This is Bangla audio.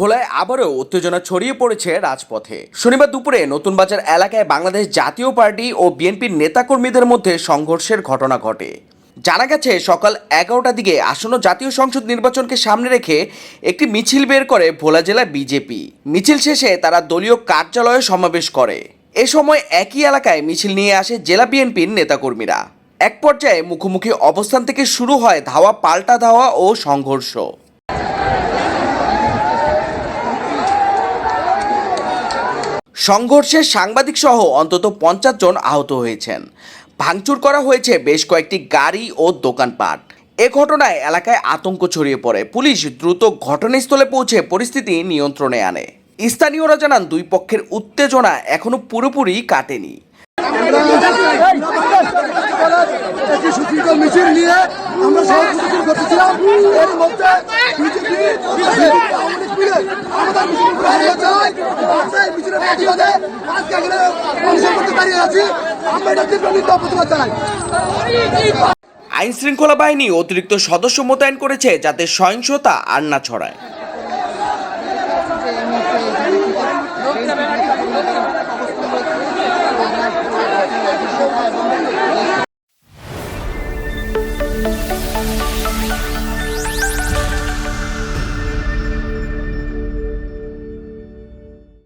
ভোলায় আবারও উত্তেজনা ছড়িয়ে পড়েছে রাজপথে। শনিবার দুপুরে নতুন বাজার এলাকায় বাংলাদেশ জাতীয় পার্টি ও বিএনপির নেতাকর্মীদের মধ্যে সংঘর্ষের ঘটনা ঘটে। জানা গেছে, সকাল এগারোটার দিকে আসন্ন জাতীয় সংসদ নির্বাচনকে সামনে রেখে একটি মিছিল বের করে ভোলা জেলা বিজেপি। মিছিল শেষে তারা দলীয় কার্যালয়ে সমাবেশ করে। এ সময় একই এলাকায় মিছিল নিয়ে আসে জেলা বিএনপির নেতাকর্মীরা। এক পর্যায়ে মুখোমুখি অবস্থান থেকে শুরু হয় ধাওয়া, পাল্টা ধাওয়া ও সংঘর্ষ। সংঘর্ষে সাংবাদিক সহ অন্তত পঞ্চাশ জন আহত হয়েছেন। ভাঙচুর করা হয়েছে বেশ কয়েকটি গাড়ি ও দোকানপাট। এ ঘটনায় এলাকায় আতঙ্ক ছড়িয়ে পড়ে। পুলিশ দ্রুত ঘটনাস্থলে পৌঁছে পরিস্থিতি নিয়ন্ত্রণে আনে। স্থানীয়রা জানান, দুই পক্ষের উত্তেজনা এখনও পুরোপুরি কাটেনি। আমরা প্রতিবাদে আজকে এখানে অনুষ্ঠান করতে দাঁড়িয়ে আছি। আমরা এটা তীব্র নিন্দা প্রতিবাদ জানাই। আইন শৃঙ্খলা বাহিনী অতিরিক্ত সদস্য মোতায়েন করেছে যাতে সহিংসতা আর না ছড়ায়।